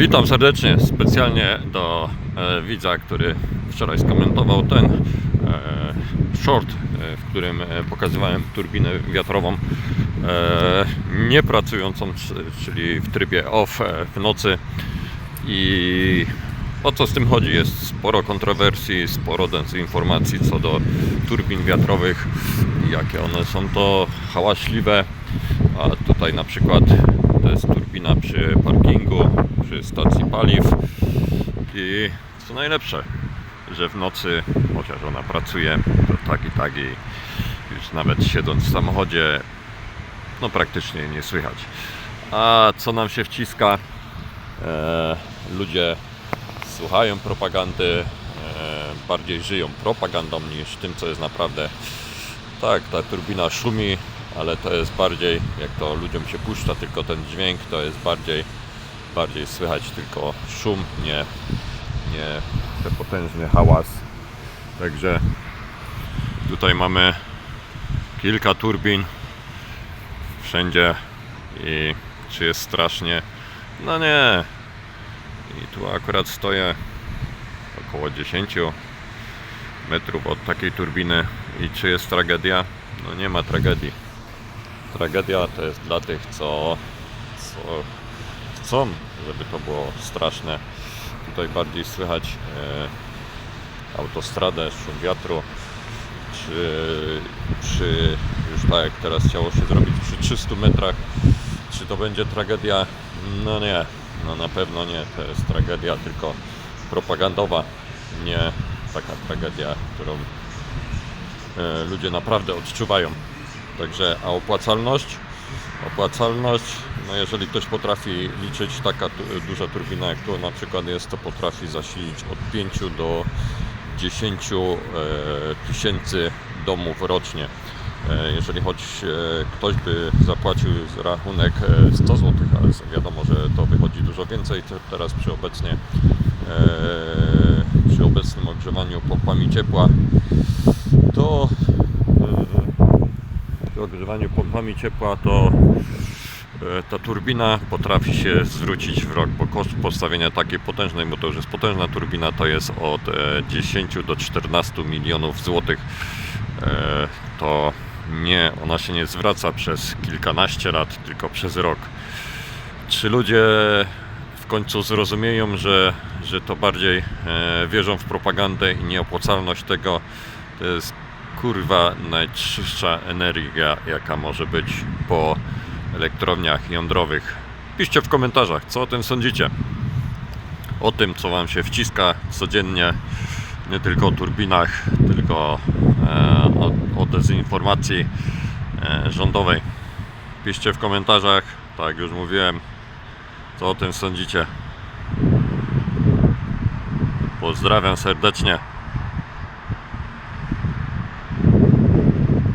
Witam serdecznie, specjalnie do e, widza, który wczoraj skomentował ten e, short, e, w którym e, pokazywałem turbinę wiatrową e, niepracującą, czyli w trybie off e, w nocy. I o co z tym chodzi? Jest sporo kontrowersji, sporo dezinformacji co do turbin wiatrowych, jakie one są to hałaśliwe, a tutaj na przykład to jest turbina przy parkingu, przy stacji paliw i co najlepsze, że w nocy, chociaż ona pracuje, to tak i tak i już nawet siedząc w samochodzie, no praktycznie nie słychać. A co nam się wciska? E, ludzie słuchają propagandy, e, bardziej żyją propagandą niż tym, co jest naprawdę. Tak, ta turbina szumi, ale to jest bardziej, jak to ludziom się puszcza, tylko ten dźwięk, to jest bardziej, bardziej słychać tylko szum, nie, nie ten potężny hałas. Także tutaj mamy kilka turbin wszędzie i czy jest strasznie? No nie. I tu akurat stoję około 10 metrów od takiej turbiny i czy jest tragedia? No nie ma tragedii. Tragedia to jest dla tych, co, co chcą, żeby to było straszne. Tutaj bardziej słychać e, autostradę, szum wiatru. Czy przy, już tak jak teraz chciało się zrobić, przy 300 metrach, czy to będzie tragedia? No nie, no na pewno nie. To jest tragedia tylko propagandowa, nie taka tragedia, którą e, ludzie naprawdę odczuwają. Także, a opłacalność? Opłacalność, no jeżeli ktoś potrafi liczyć taka duża turbina jak tu na przykład jest, to potrafi zasilić od 5 do 10 e, tysięcy domów rocznie. E, jeżeli choć e, ktoś by zapłacił rachunek e, 100 zł, ale wiadomo, że to wychodzi dużo więcej, teraz przy obecnie przy obecnym ogrzewaniu pompami ciepła to przy ogrzewaniu pompami ciepła to ta turbina potrafi się zwrócić w rok, bo koszt postawienia takiej potężnej, bo już jest potężna turbina, to jest od e, 10 do 14 milionów złotych. E, To nie, ona się nie zwraca przez kilkanaście lat, tylko przez rok. Czy ludzie w końcu zrozumieją, że, że to bardziej e, wierzą w propagandę i nieopłacalność tego, to jest kurwa najczystsza energia, jaka może być po elektrowniach jądrowych. Piszcie w komentarzach, co o tym sądzicie. O tym, co Wam się wciska codziennie, nie tylko o turbinach, tylko e, o, o dezinformacji e, rządowej. Piszcie w komentarzach, tak jak już mówiłem, co o tym sądzicie. Pozdrawiam serdecznie.